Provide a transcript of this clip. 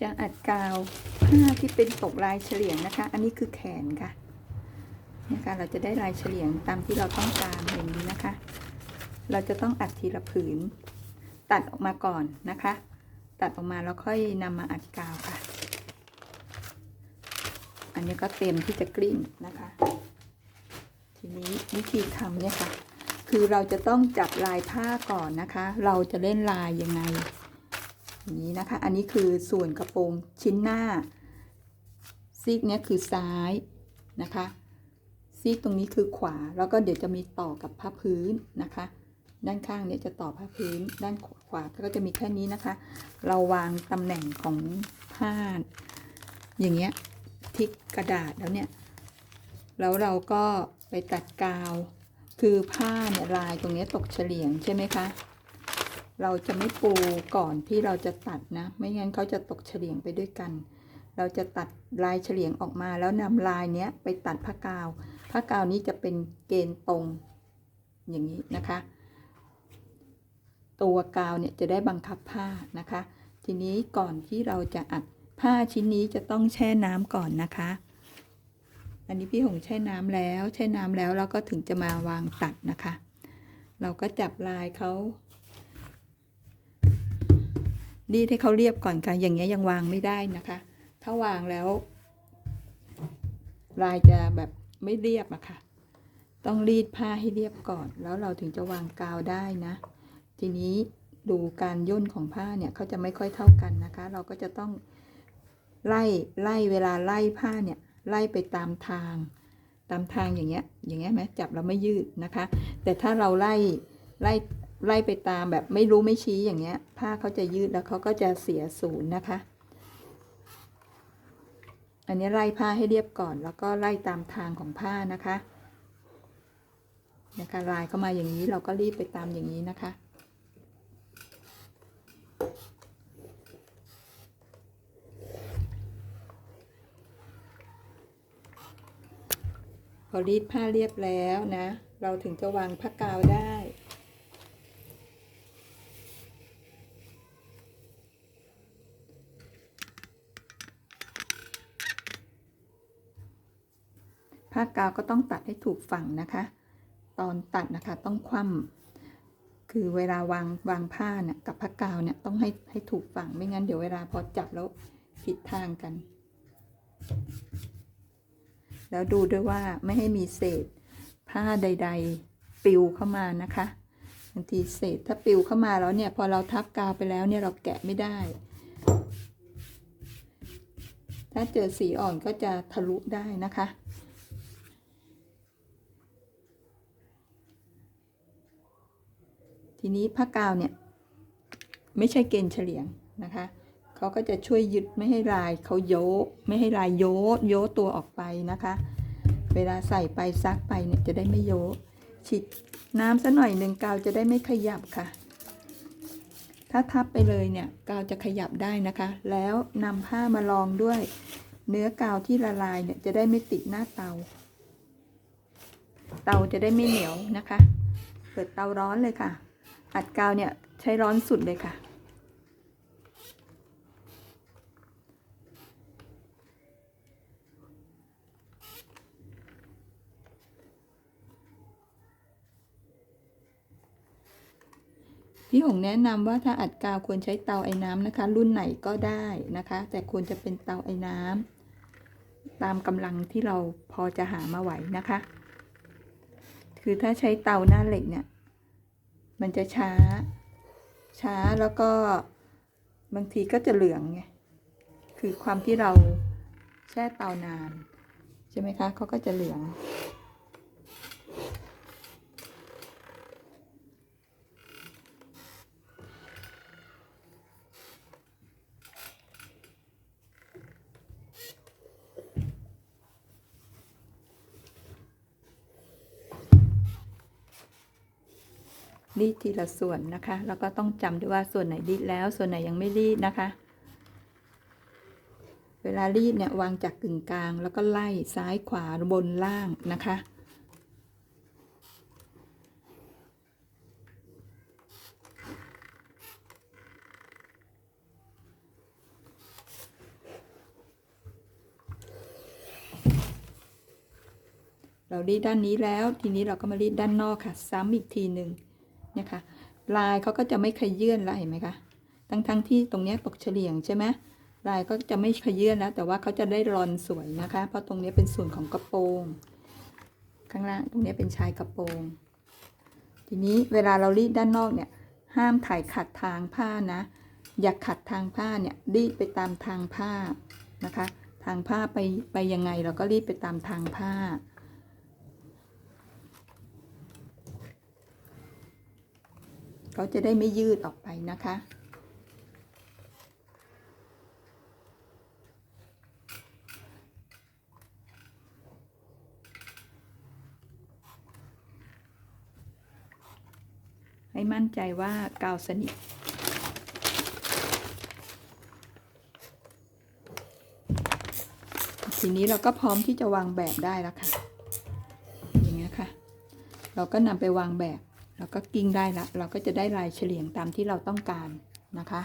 จะอัดกาวผ้าที่เป็นตกลายเฉลียงนะคะ อันนี้คือแขนค่ะนะคะเราจะได้ลายเฉลียงตามที่เราต้องการอย่างนี้นะคะ เราจะต้องอัดทีละผืน ตัดออกมาก่อนนะคะ ตัดออกมาแล้วค่อยนำมาอัดกาวค่ะ อันนี้ก็เต็มที่จะกลิ้งนะคะ ทีนี้วิธีทำเนี่ยค่ะ คือเราจะต้องจับลายผ้าก่อนนะคะ เราจะเล่นลายยังไง อย่างนี้นะคะ อันนี้คือส่วนกระโปรงชิ้นหน้า ซีกนี้คือซ้ายนะคะ ซีกตรงนี้คือขวา แล้วก็เดี๋ยวจะมีต่อกับผ้าพื้นนะคะ ด้านข้างเนี่ยจะต่อผ้าพื้น ด้านขวาก็จะมีแค่นี้นะคะ เราวางตำแหน่งของผ้าอย่างเงี้ยที่กระดาษแล้วเนี่ย แล้วเราก็ไปตัดกาว คือผ้าเนี่ยลายตรงนี้ตกเฉลียงใช่ไหมคะ เราจะไม่ปูก่อนที่เราจะตัดนะ ไม่งั้นเขาจะตกเฉลียงไปด้วยกัน เราจะตัดลายเฉลียงออกมาแล้วนำลายเนี้ยไปตัดผ้ากาว ผ้ากาวนี้จะเป็นเกณฑ์ตรงอย่างนี้นะคะ ตัวกาวเนี่ยจะได้บังคับผ้านะคะ ทีนี้ก่อนที่เราจะอัดผ้าชิ้นนี้จะต้องแช่น้ำก่อนนะคะ อันนี้พี่หงแช่น้ำแล้ว แช่น้ำแล้วเราก็ถึงจะมาวางตัดนะคะ เราก็จับลายเขา รีดให้เขาเรียบก่อนค่ะ อย่างเงี้ยยังวางไม่ได้นะคะ ถ้าวางแล้ว ลายจะแบบไม่เรียบอะค่ะ ต้องรีดผ้าให้เรียบก่อน แล้วเราถึงจะวางกาวได้นะ ทีนี้ดูการย่นของผ้าเนี่ยเขาจะไม่ค่อยเท่ากันนะคะ เราก็จะต้องไล่ไล่เวลาไล่ผ้าเนี่ยไล่ไปตามทาง ตามทางอย่างเงี้ยอย่างเงี้ยไหมจับเราไม่ยืดนะคะ แต่ถ้าเราไล่ไล่ ไล่ไปตามแบบไม่รู้ไม่ชี้อย่างเงี้ย ผ้าเขาจะยืดแล้วเขาก็จะเสียศูนย์นะคะ อันนี้ไล่ผ้าให้เรียบก่อน แล้วก็ไล่ตามทางของผ้านะคะนะคะลายเข้ามาอย่างนี้เราก็รีบไปตามอย่างนี้นะคะ พอรีดผ้าเรียบแล้วนะ เราถึงจะวางผ้ากาวได้ ผ้ากาวก็ต้องตัดให้ถูกฝั่งนะคะ ตอนตัดนะคะต้องคว่ำคือเวลาวางวางผ้าเนี่ยกับผ้ากาวเนี่ยต้องให้ให้ถูกฝั่งไม่งั้นเดี๋ยวเวลาพอจับแล้วผิดทางกัน แล้วดูด้วยว่าไม่ให้มีเศษผ้าใด ๆปิวเข้ามานะคะบางทีเศษถ้าปิวเข้ามาแล้วเนี่ยพอเราทับกาวไปแล้วเนี่ยเราแกะไม่ได้ ถ้าเจอสีอ่อนก็จะทะลุได้นะคะ ทีนี้ผ้ากาวเนี่ยไม่ใช่เกณฑ์เฉลียงนะคะเขาก็จะช่วยยึดไม่ให้ลายเขาโยไม่ให้ลายโยโยตัวออกไปนะคะ เวลาใส่ไปซักไปเนี่ยจะได้ไม่โยฉีดน้ำสัหน่อยหนึ่งกาวจะได้ไม่ขยับค่ะ ถ้าทับไปเลยเนี่ยกาวจะขยับได้นะคะ แล้วนำผ้ามารองด้วย เนื้อกาวที่ละลายเนี่ยจะได้ไม่ติดหน้าเตา เตาจะได้ไม่เหนียวนะคะ เปิดเตาร้อนเลยค่ะ อัดกาวเนี่ยใช้ร้อนสุดเลยค่ะ พี่หงแนะนำว่าถ้าอัดกาวควรใช้เตาไอ้น้ำนะคะ รุ่นไหนก็ได้นะคะ แต่ควรจะเป็นเตาไอ้น้ำตามกำลังที่เราพอจะหามาไหวนะคะ คือถ้าใช้เตาหน้าเหล็กเนี่ย มันจะช้า ช้าแล้วก็บางทีก็จะเหลืองไง คือความที่เราแช่เตานาน ใช่ไหมคะเขาก็จะเหลือง รีดทีละส่วนนะคะ แล้วก็ต้องจำด้วยว่าส่วนไหนรีดแล้ว ส่วนไหนยังไม่รีดนะคะ เวลารีดเนี่ยวางจากกึ่งกลาง แล้วก็ไล่ซ้ายขวาบนล่างนะคะเรารีดด้านนี้แล้ว ทีนี้เราก็มารีดด้านนอกค่ะ ซ้ำอีกทีหนึ่ง เนี่ยค่ะลายเขาก็จะไม่ขยื่นละเห็นไหมคะทั้งทั้งๆที่ตรงนี้ตกเฉลี่ยงใช่ไหมลายก็จะไม่ขยื่นแล้วแต่ว่าเขาจะได้รอนสวยนะคะ เพราะตรงนี้เป็นส่วนของกระโปรงข้างล่างตรงนี้เป็นชายกระโปรง ทีนี้เวลาเรารีดด้านนอกเนี่ยห้ามถ่ายขัดทางผ้านะ อย่าขัดทางผ้าเนี่ยรีดไปตามทางผ้านะคะ ทางผ้าไปไปยังไงเราก็รีดไปตามทางผ้า เขาจะได้ไม่ยืดออกไปนะคะ ให้มั่นใจว่ากาวสนิททีนี้เราก็พร้อมที่จะวางแบบได้แล้วค่ะ อย่างเงี้ยค่ะ เราก็นำไปวางแบบ แล้วก็กิ้งได้ละเราก็จะได้ลายเฉลียงตามที่เราต้องการนะคะ